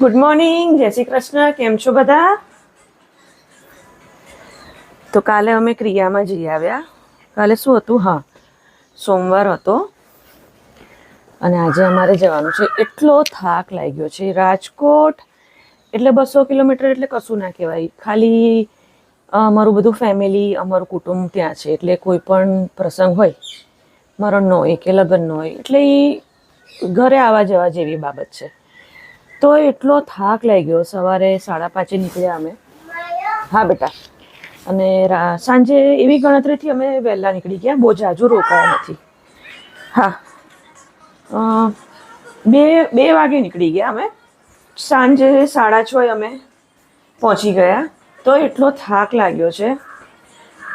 Good morning જય શ્રી કૃષ્ણ. કેમ છો બધા? તો કાલે અમે ક્રિયામાં જઈ આવ્યા. કાલે શું હતું? હા, સોમવાર હતો. અને આજે અમારે જવાનું છે. એટલો થાક લાગ્યો છે. રાજકોટ, એટલે બસો કિલોમીટર એટલે કશું ના કહેવાય. ખાલી અમારું બધું ફેમિલી અમારું કુટુંબ ત્યાં છે. એટલે કોઈ પણ પ્રસંગ હોય મરણનો હોય કે લગ્નનો હોય, એટલે એ ઘરે આવવા જવા જેવી બાબત છે. તો એટલો થાક લાગ્યો સવારે સાડા પાંચે નીકળ્યા અમે. હા, બેટા. અને સાંજે એવી ગણતરીથી અમે વહેલા નીકળી ગયા. બહુ જાજુ રોકાયા નથી. હા. બે બે વાગે નીકળી ગયા અમે. સાંજે સાડા છ અમે પહોંચી ગયા. તો એટલો થાક લાગ્યો છે.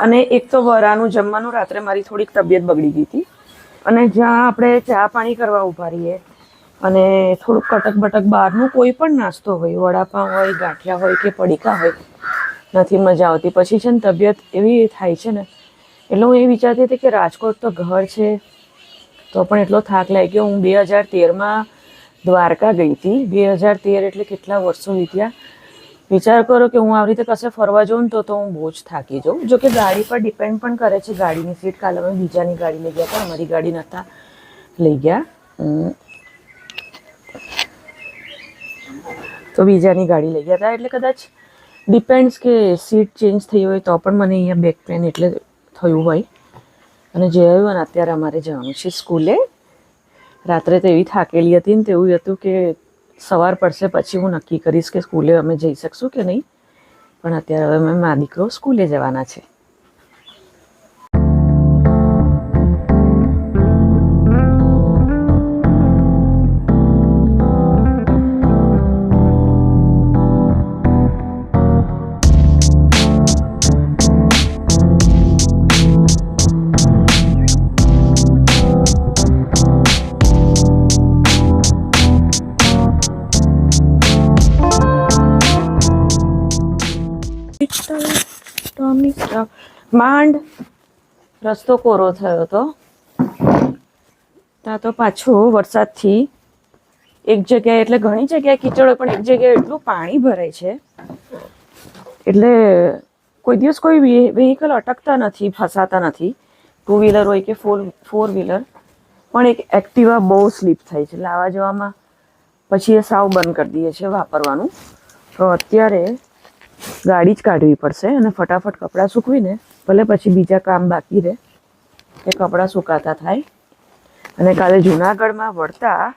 અને એક તો વરાનું જમવાનું રાત્રે મારી થોડીક તબિયત બગડી ગઈ હતી. અને જ્યાં આપણે ચા પાણી કરવા ઊભા રહીએ અને થોડુંક કટક બટક બહારનું કોઈ પણ નાસ્તો હોય વડાપાઉં હોય, ગાંઠિયા હોય કે પડીકા હોય, નથી મજા આવતી. પછી છે ને તબિયત એવી થાય છે ને, એટલે હું એ વિચારતી હતી કે રાજકોટ તો ઘર છે, તો પણ એટલો થાક લાગ્યો. હું બે હજાર તેરમાં દ્વારકા ગઈ હતી. બે હજાર તેર એટલે કેટલા વર્ષો વીત્યા. વિચાર કરો કે હું આવી રીતે કશે ફરવા જાઉં તો તો હું બહુ જ થાકી જાઉં. જો કે ગાડી પર ડિપેન્ડ પણ કરે છે. ગાડીની સીટ કાલે અમે બીજાની ગાડી લઈ ગયા હતા, અમારી ગાડી નહોતા લઈ ગયા. તો બીજાની ગાડી લઈ ગયા હતા. એટલે કદાચ ડિપેન્ડ્સ કે સીટ ચેન્જ થઈ હોય તો પણ મને અહીંયા બેક પેન એટલે થયું હોય. અને જે આવ્યું અને અત્યારે અમારે જવાનું છે સ્કૂલે. રાત્રે તો એવી થાકેલી હતી ને તેવું હતું કે સવાર પડશે પછી હું નક્કી કરીશ કે સ્કૂલે અમે જઈ શકશું કે નહીં. પણ અત્યારે હવે અમે મા દીકરો સ્કૂલે જવાના છે. માંડ રસ્તો કોરો થયો હતો. ત્યાં તો પાછો વરસાદથી એક જગ્યાએ, એટલે ઘણી જગ્યાએ કીચડ હોય પણ એક જગ્યાએ એટલું પાણી ભરાય છે. એટલે કોઈ દિવસ કોઈ વ્હીકલ અટકતા નથી, ફસાતા નથી ટુ વ્હીલર હોય કે ફોર ફોર વ્હીલર પણ એક એક્ટિવા બહુ સ્લીપ થાય છે. લાવા જવામાં પછી એ સાવ બંધ કરી દઈએ છીએ વાપરવાનું. તો અત્યારે ગાડી જ કાઢવી પડશે અને ફટાફટ કપડાં સૂકવીને, ભલે પછી બીજા કામ બાકી રહે, એ કપડાં સુકાતા થાય. અને કાલે જુનાગઢમાં વળતા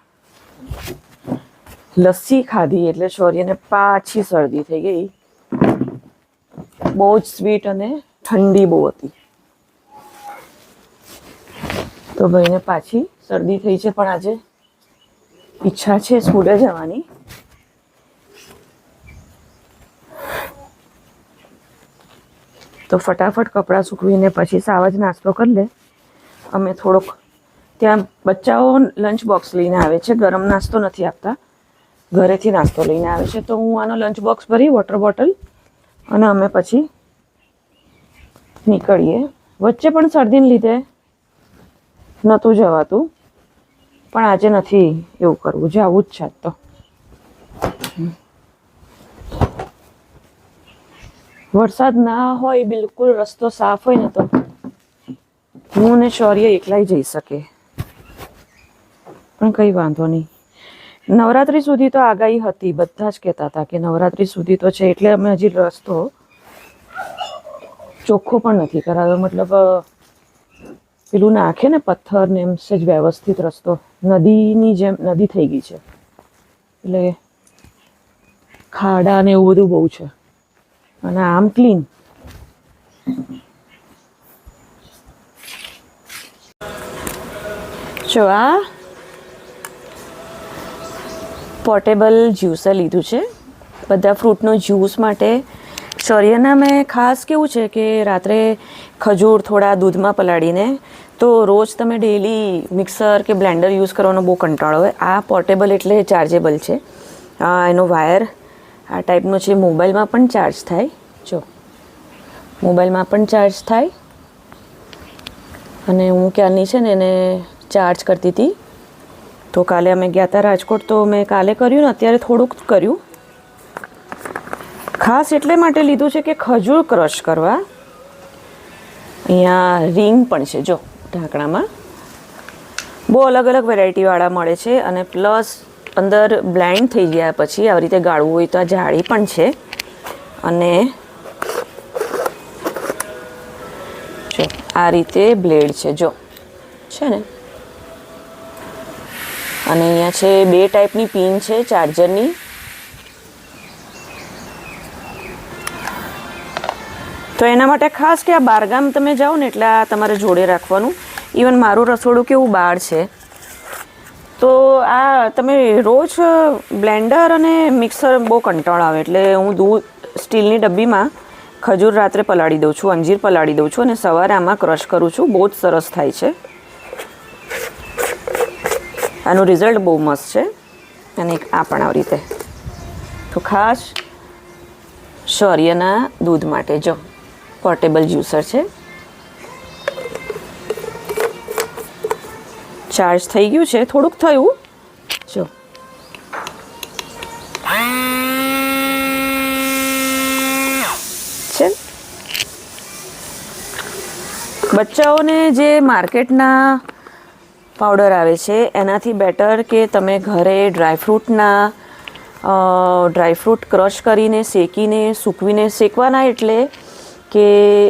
લસ્સી ખાધી એટલે શૌર્યને પાછી શરદી થઈ ગઈ. બહુ જ સ્વીટ અને ઠંડી બહુ હતી. તો ભાઈને પાછી શરદી થઈ છે પણ આજે ઈચ્છા છે સ્કૂલે જવાની. તો ફટાફટ કપડાં સૂકવીને પછી સાવ જ નાસ્તો કરી લે. અમે થોડોક ત્યાં બચ્ચાઓ લંચ બોક્સ લઈને આવે છે. ગરમ નાસ્તો નથી આપતા. ઘરેથી નાસ્તો લઈને આવે છે. તો હું આનો લંચ બોક્સ ભરી વોટર બોટલ અને અમે પછી નીકળીએ. વચ્ચે પણ શરદીને લીધે નહોતું જવાતું. પણ આજે નથી એવું કરવું. જવું જ છે તો. વરસાદ ના હોય બિલકુલ રસ્તો સાફ હોય ને તો હું ને શૌર્ય એકલાય જઈ શકે પણ કંઈ વાંધો નહીં. નવરાત્રી સુધી તો આગાહી હતી, બધા જ કહેતા હતા કે નવરાત્રી સુધી તો છે એટલે અમે હજી રસ્તો ચોખ્ખો પણ નથી કરાવ્યો. મતલબ પેલું નાખે ને પથ્થર ને એમ સજ વ્યવસ્થિત રસ્તો. નદીની જેમ, નદી થઈ ગઈ છે. એટલે ખાડા ને એવું બધું બહુ છે. અને આમ ક્લીન જો આ પોર્ટેબલ જ્યુસર લીધું છે. બધા ફ્રૂટનો જ્યુસ માટે. શૌર્યના મેં ખાસ કેવું છે કે રાત્રે ખજૂર થોડા દૂધમાં પલાળીને, તો રોજ તમે ડેલી મિક્સર કે બ્લેન્ડર યુઝ કરવાનો બહુ કંટાળો હોય. આ પોર્ટેબલ એટલે ચાર્જેબલ છે. એનો વાયર આ ટાઈપનો છે, મોબાઈલમાં પણ ચાર્જ થાય. જો, મોબાઈલમાં પણ ચાર્જ થાય. અને હું ક્યારની છે ને, એને ચાર્જ કરતી હતી. તો કાલે અમે ગયા હતા રાજકોટ, તો મેં કાલે કર્યું ને, અત્યારે થોડુંક કર્યું. ખાસ એટલે માટે લીધું છે કે ખજૂર ક્રશ કરવા. અહીંયા રિંગ પણ છે, જો, ઢાંકણામાં. બહુ અલગ અલગ વેરાયટીવાળા મળે છે અને પ્લસ અંદર બ્લાઇન્ડ થઈ ગયા પછી આવી રીતે ગાળવું હોય તો આ જાળી પણ છે. અને જો, આ રીતે બ્લેડ છે, જો. છે ને? અને અહીંયા છે બે ટાઈપની પિન છે, ચાર્જરની. તો એના માટે ખાસ કે આ બારગામ તમે જાઓ ને એટલે આ તમારે જોડે રાખવાનું. ઇવન મારું રસોડું કેવું બહાર છે. તો આ તમે રોજ બ્લેન્ડર અને મિક્સર બહુ કંટાળ આવે એટલે હું દૂધ સ્ટીલની ડબ્બીમાં ખજૂર રાત્રે પલાળી દઉં છું, અંજીર પલાળી દઉં છું અને સવારે આમાં ક્રશ કરું છું. બહુ જ સરસ થાય છે. આનું રિઝલ્ટ બહુ મસ્ત છે. અને આ પણ આવી રીતે. તો ખાસ શૌર્યના દૂધ માટે જો પોર્ટેબલ જ્યુસર છે. ચાર્જ થઈ ગયું છે. થોડુંક થયું. જો. છે બચ્ચાઓને જે માર્કેટના પાવડર આવે છે, એનાથી બેટર કે તમે ઘરે ડ્રાયફ્રૂટના ડ્રાયફ્રૂટ ક્રશ કરીને શેકીને, સૂકવીને શેકવાના એટલે કે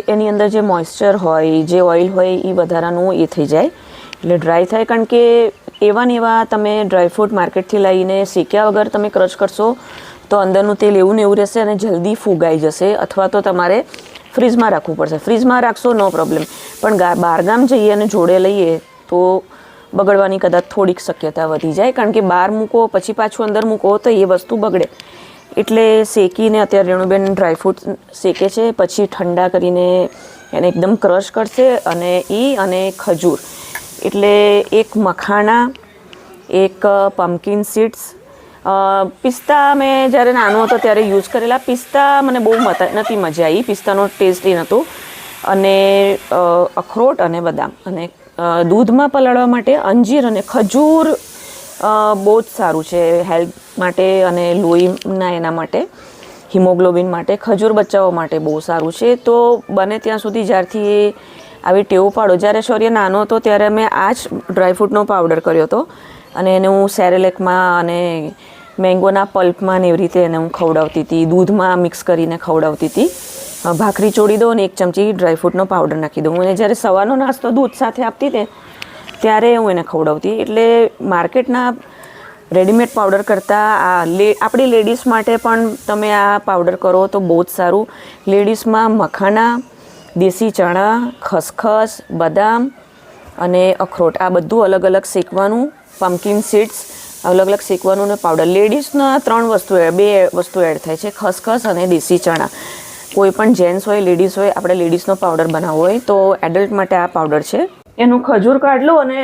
એની અંદર જે મોઇસ્ચર હોય, જે ઓઇલ હોય એ વધારાનું એ થઈ જાય. એટલે ડ્રાય થાય કારણ કે એવા ને એવા તમે ડ્રાયફ્રૂટ માર્કેટથી લઈને શેક્યા વગર તમે ક્રશ કરશો, તો અંદરનું તેલ એવું ને એવું રહેશે અને જલ્દી ફૂગાઈ જશે અથવા તો તમારે ફ્રીજમાં રાખવું પડશે. ફ્રીજમાં રાખશો નો પ્રોબ્લેમ પણ ગા બહારગામ જઈએ અને જોડે લઈએ તો બગડવાની કદાચ થોડીક શક્યતા વધી જાય કારણ કે બહાર મૂકો, પછી પાછું અંદર મૂકો તો એ વસ્તુ બગડે. એટલે શેકીને અત્યારે રેણુબેન ડ્રાયફ્રૂટ શેકે છે, પછી ઠંડા કરીને એને એકદમ ક્રશ કરશે અને એ અને ખજૂર. એટલે એક મખાણા, એક પમ્પકિન સીડ્સ પિસ્તા મેં જ્યારે નાનો હતો ત્યારે યુઝ કરેલા. પિસ્તા મને બહુ મત, નથી મજા આવી પિસ્તાનો ટેસ્ટ એ નહોતો અને અખરોટ અને બદામ. અને દૂધમાં પલાળવા માટે અંજીર અને ખજૂર બહુ જ સારું છે હેલ્થ માટે અને લોહીના એના માટે. હિમોગ્લોબિન માટે, ખજૂર બચ્ચાઓ માટે બહુ સારું છે. તો બને ત્યાં સુધી જ્યારથી એ આવી ટેવ પાડો. જ્યારે શૌર્ય નાનો હતો, ત્યારે મેં આ જ ડ્રાયફ્રૂટનો પાવડર કર્યો હતો. અને એને હું સેરેલેકમાં અને મેંગોના પલ્પમાં ને એવી રીતે એને હું ખવડાવતી હતી. દૂધમાં મિક્સ કરીને ખવડાવતી હતી. ભાખરી ચોડી દઉં અને એક ચમચી ડ્રાયફ્રૂટનો પાવડર નાખી દઉં. અને જ્યારે સવારનો નાસ્તો દૂધ સાથે આપતી તે, ત્યારે હું એને ખવડાવતી. એટલે માર્કેટના રેડીમેડ પાવડર કરતાં આ લે, આપણી લેડીઝ માટે પણ તમે આ પાવડર કરો તો બહુ જ સારું. લેડીઝમાં મખાના દેશી ચણા, ખસખસ, બદામ અને અખરોટ. આ બધું અલગ અલગ શેકવાનું પમ્પકિન સીડ્સ અલગ અલગ શેકવાનું અને પાવડર લેડીઝના ત્રણ વસ્તુ બે વસ્તુ એડ થાય છે, ખસખસ અને દેશી ચણા. કોઈ પણ જેન્ટ્સ હોય લેડીઝ હોય, આપણે લેડીઝનો પાવડર બનાવવો હોય, તો એડલ્ટ માટે આ પાવડર છે. એનું ખજૂર કાઢ લો અને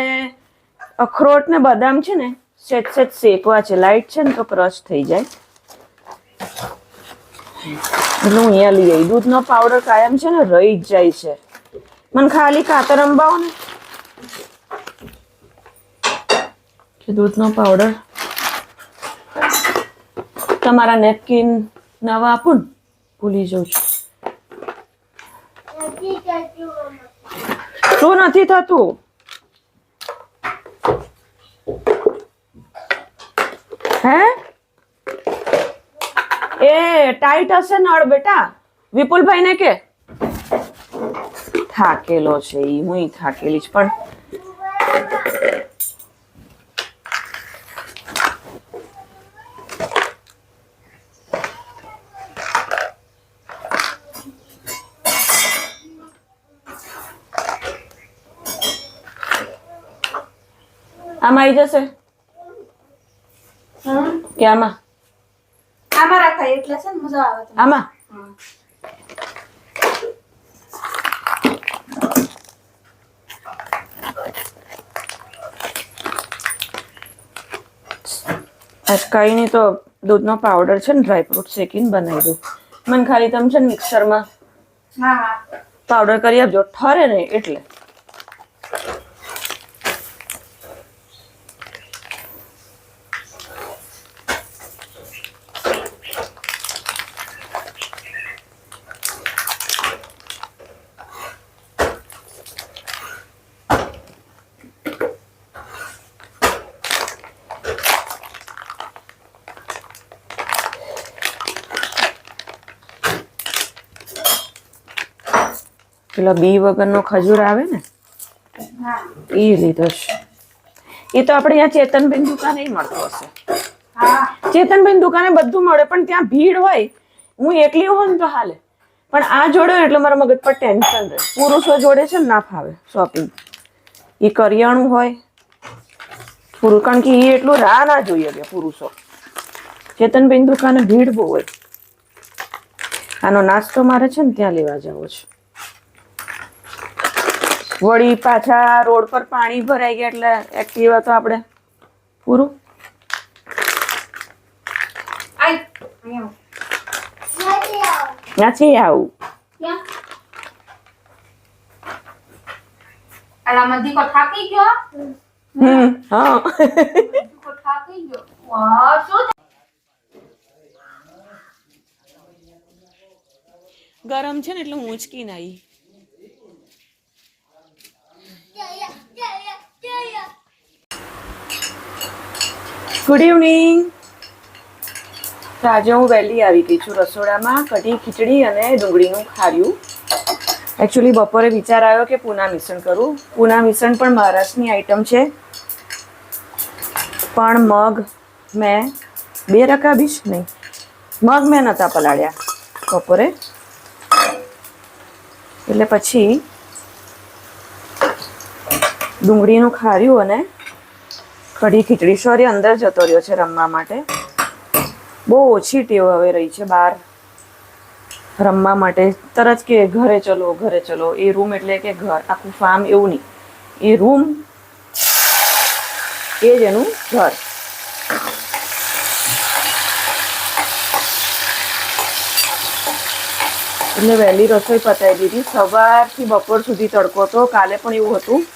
અખરોટ ને બદામ છે ને સેજ સેજ શેકવા છે. લાઈટ છે ને તો ક્રશ થઈ જાય. એટલે હું અહીંયા લઈ આવી દૂધનો પાવડર કાયમ છે ને રહી જ જાય છે. મને ખાલી કાતર અંબાવો ને. કે દૂધનો પાવડર તમારા નેપકિન નવા આપું ને ભૂલી જાઉં છું. શું નથી થતું હે એ ટાઈટ હશે નળ બેટા વિપુલભાઈ ને કે થાકેલો છે ઈ હું થાકેલી જ પણ આમાં આવી જશે કે આમાં રાખાય એટલે છે ને મજા આવે તમને. આમાં? આજ કંઈ નહીં તો દૂધનો પાવડર છે ને ડ્રાયફ્રૂટ શેકીને બનાવી દઉં. મને ખાલી તમે છે ને મિક્સરમાં હા હા. પાવડર કરી આપજો. ઠરે નહીં એટલે. પેલો બી વગરનો ખજૂર આવે ને એ લીધો છે. એ તો આપણે અહીંયા ચેતનબેન દુકાને મળતો હશે. ચેતનબેન દુકાને બધું મળે પણ ત્યાં ભીડ હોય. હું એકલી હોઉં તો હાલે. પણ આ જોડે એટલે મારા મગજ પર ટેન્શન રહે. પુરુષો જોડે છે ને ના ફાવે શોપિંગ એ કરિયાણું હોય. પુરુષ કારણ કે એ એટલું રાહ ના જોઈએ કે પુરુષો. ચેતનબેન દુકાને ભીડ બહુ હોય. આનો નાસ્તો મારે છે ને ત્યાં લેવા જવો છે. વળી પાછા રોડ પર પાણી ભરાઈ ગયા એટલે એક્ટિવા તો આપણે પૂરું. આય નથી આવું. ક્યાં અલા થાકી ગયો? હમ હા. મધીકો થાકી ગયો. વાહ શું ગરમ છે ને એટલે હું ઉંચકી નાઈ ગુડ ઇવનિંગ આજે હું વહેલી આવી ગઈ છું રસોડામાં કઢી, ખીચડી અને ડુંગળીનું ખાર્યું. એકચ્યુઅલી બપોરે વિચાર આવ્યો કે પૂના મિશ્રણ કરું. પૂના મિશ્રણ પણ મહારાષ્ટ્રની આઈટમ છે. પણ મગ મેં બે રકાબીશ નહીં. મગ મેં નહોતા પલાળ્યા બપોરે. એટલે પછી ડુંગળીનું ખાર્યું અને કઢી ખીચડી. સોરી, અંદર જતો રહ્યો છે રમવા માટે. બહુ ઓછી ટેવ હવે રહી છે બહાર. રમવા માટે તરત કે ઘરે ચલો ઘરે ચલો. એ રૂમ એટલે કે ઘર, આખું ફાર્મ એવું નહીં. એ રૂમ એ જ એનું ઘર. એટલે વહેલી રસોઈ પતાવી દીધી. સવારથી બપોર સુધી તડકો હતો. કાલે પણ એવું હતું.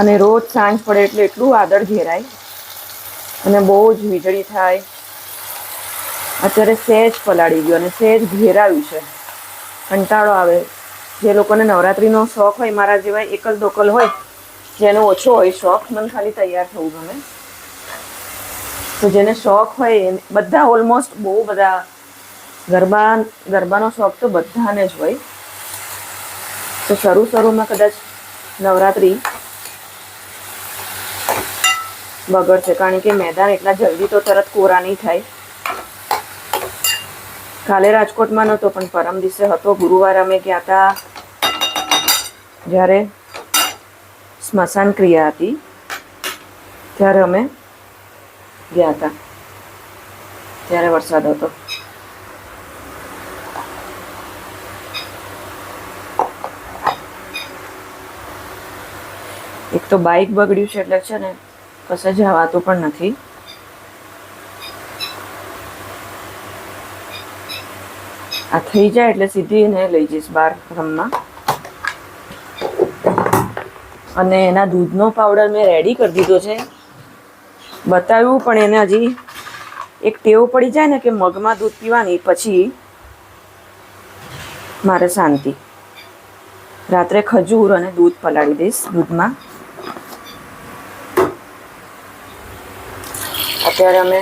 અને રોજ સાંજ પડે એટલે એટલું વાદળ ઘેરાય અને બહુ જ વીજળી થાય. અત્યારે સહેજ પલાળી ગયો અને સહેજ ઘેરાયું છે. કંટાળો આવે. જે લોકોને નવરાત્રિનો શોખ હોય, મારા જેવા એકલ દોકલ હોય, જેનો ઓછો હોય શોખ, મને ખાલી તૈયાર થવું ગમે. તો જેને શોખ હોય બધા ઓલમોસ્ટ બહુ બધા ગરબા, ગરબાનો શોખ તો બધાને જ હોય. તો શરૂ શરૂમાં કદાચ નવરાત્રિ બગડશે કારણ કે મેદાન એટલા જલ્દી તો તરત કોરા નહીં થાય. કાલે રાજકોટમાં નહોતો પણ પરમ દિવસે હતો. ગુરુવાર અમે ગયા હતા જ્યારે સ્મશાન ક્રિયા હતી. ત્યારે અમે ગયા હતા ત્યારે વરસાદ હતો. એક તો બાઇક બગડ્યું છે એટલે છે ને કશે જવાતું પણ નથી. આ થઈ જાય એટલે સીધી એને લઈ જઈશ બહાર રમવા. અને એના દૂધનો પાવડર મેં રેડી કરી દીધો છે. બતાવ્યું, પણ એને હજી એક ટેવ પડી જાય ને કે મગમાં દૂધ પીવાની, પછી મારે શાંતિ. રાત્રે ખજૂર અને દૂધ પલાળી દઈશ દૂધમાં. અત્યારે અમે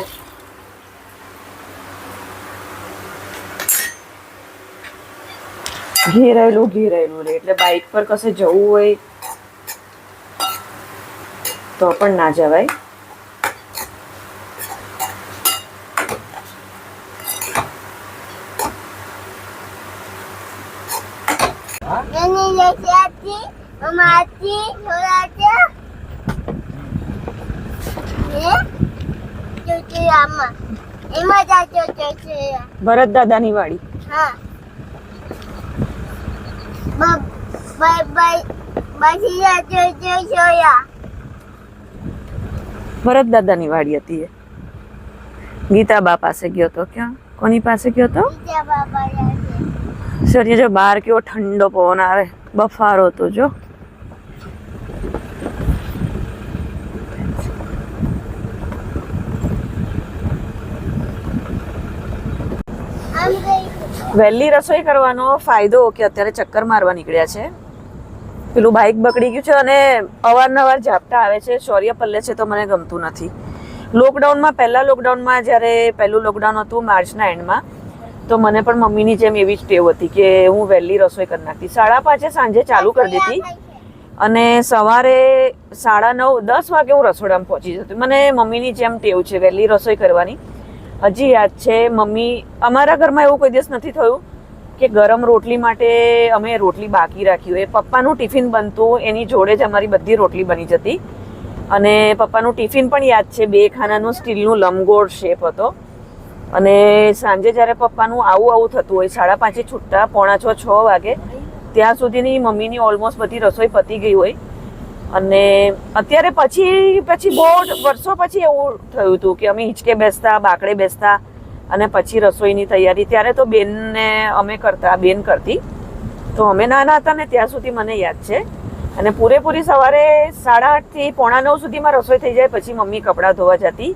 ઘેરાયેલું ઘેરાયેલું રહે એટલે બાઇક પર કશે જવું હોય તો પણ ના જવાય. ભરત દાદાની વાડી cucu ભરત દાદાની વાડી હતી એ. ગીતાબા પાસે ગયો તો ક્યાં? કોની પાસે ગયો તો? Kita bapa સર જો બહાર કેવો ઠંડો પવન આવે. બફારો તો જો. વહેલી રસોઈ કરવાનો ફાયદો કે અત્યારે ચક્કર મારવા નીકળ્યા છે. પેલું બાઇક બગડી ગયું છે અને અવારનવાર ઝાપટા આવે છે. શૌર્ય પલ્લે છે તો મને ગમતું નથી. લોકડાઉનમાં પહેલાં લોકડાઉનમાં જ્યારે પહેલું લોકડાઉન હતું માર્ચના એન્ડમાં, તો મને પણ મમ્મીની જેમ એવી જ ટેવ હતી કે હું વહેલી રસોઈ કરી નાખતી. સાડા પાંચે સાંજે ચાલુ કરી દીધી અને સવારે સાડા નવ, દસ વાગે હું રસોડામાં પહોંચી જતી. મને મમ્મીની જેમ ટેવ છે વહેલી રસોઈ કરવાની. હજી યાદ છે, મમ્મી, અમારા ઘરમાં એવું કોઈ દિવસ નથી થયું કે ગરમ રોટલી માટે અમે રોટલી બાકી રાખી હોય. પપ્પાનું ટિફિન બનતું, એની જોડે જ અમારી બધી રોટલી બની જતી. અને પપ્પાનું ટિફિન પણ યાદ છે, બે ખાનાનું સ્ટીલનું લંબગોળ શેપ હતો. અને સાંજે જ્યારે પપ્પાનું આવું આવું થતું હોય, સાડા પાંચે છૂટતા, પોણા છ છ વાગે, ત્યાં સુધીની મમ્મીની ઓલમોસ્ટ બધી રસોઈ પતી ગઈ હોય. અને અત્યારે પછી પછી બહુ વર્ષો પછી એવું થયું હતું કે અમે હિંચકે બેસતા, બાકડે બેસતા અને પછી રસોઈની તૈયારી. ત્યારે તો બેનને અમે કરતા, બેન કરતી. તો અમે નાના હતા ને ત્યાં સુધી મને યાદ છે. અને પૂરેપૂરી સવારે સાડા આઠથી પોણા નવ સુધીમાં રસોઈ થઈ જાય, પછી મમ્મી કપડાં ધોવા જતી.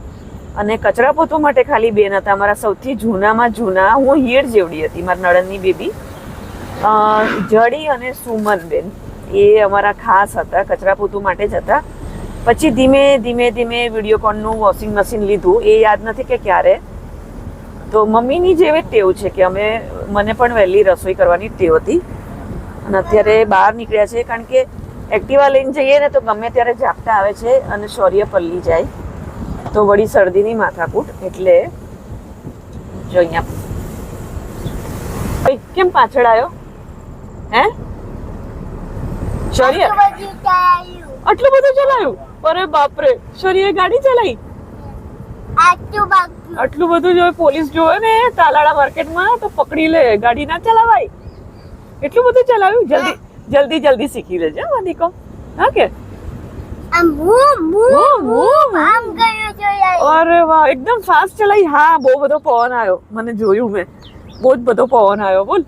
અને કચરા પોતું માટે ખાલી બેન હતા. મારા સૌથી જૂનામાં જૂના, હું હીર જેવડી હતી, મારા નળનની બેબી. જડી અને સુમન બેન. એ અમારા ખાસ હતા, કચરા પોતું માટે જ હતા. પછી ધીમે ધીમે ધીમે વિડીયોકોનનું વોશિંગ મશીન લીધું. એ યાદ નથી કે ક્યારે. તો મમ્મીની જ ટેવ છે કે અમે, મને પણ વહેલી રસોઈ કરવાની ટેવ હતી. અને અત્યારે બહાર નીકળ્યા છે, કારણ કે એક્ટિવા લઈને જઈએ ને તો ગમે ત્યારે ઝાપટા આવે છે અને શૌર્ય પલ્લી જાય. તો વળી શરદીની માથાકૂટ એટલે જો અહીંયા કેમ પાછળ આવ્યો? હે? શૌર્ય આજુબાજુ ચાલ્યું આટલું બધું ચલાવ્યું અરે બાપરે શૌર્યએ ગાડી ચલાવી આજુબાજુ આટલું બધું જો પોલીસ જોવે ને તાલાળા માર્કેટમાં તો પકડી લે ગાડી ના ચલાવાય એટલું બધું ચલાવ્યું? જલ્દી જલ્દી જલ્દી શીખી લેજે વાદીકો હા કે? આમ મૂવ મૂવ મૂવ, મૂવ. આમ ગયો જો યાર. અરે વાહ એકદમ ફાસ્ટ ચલાવી હા બહુ બધો પવન આવ્યો. મને જોયું મેં. બહુ જ બધો પવન આવ્યો બોલ.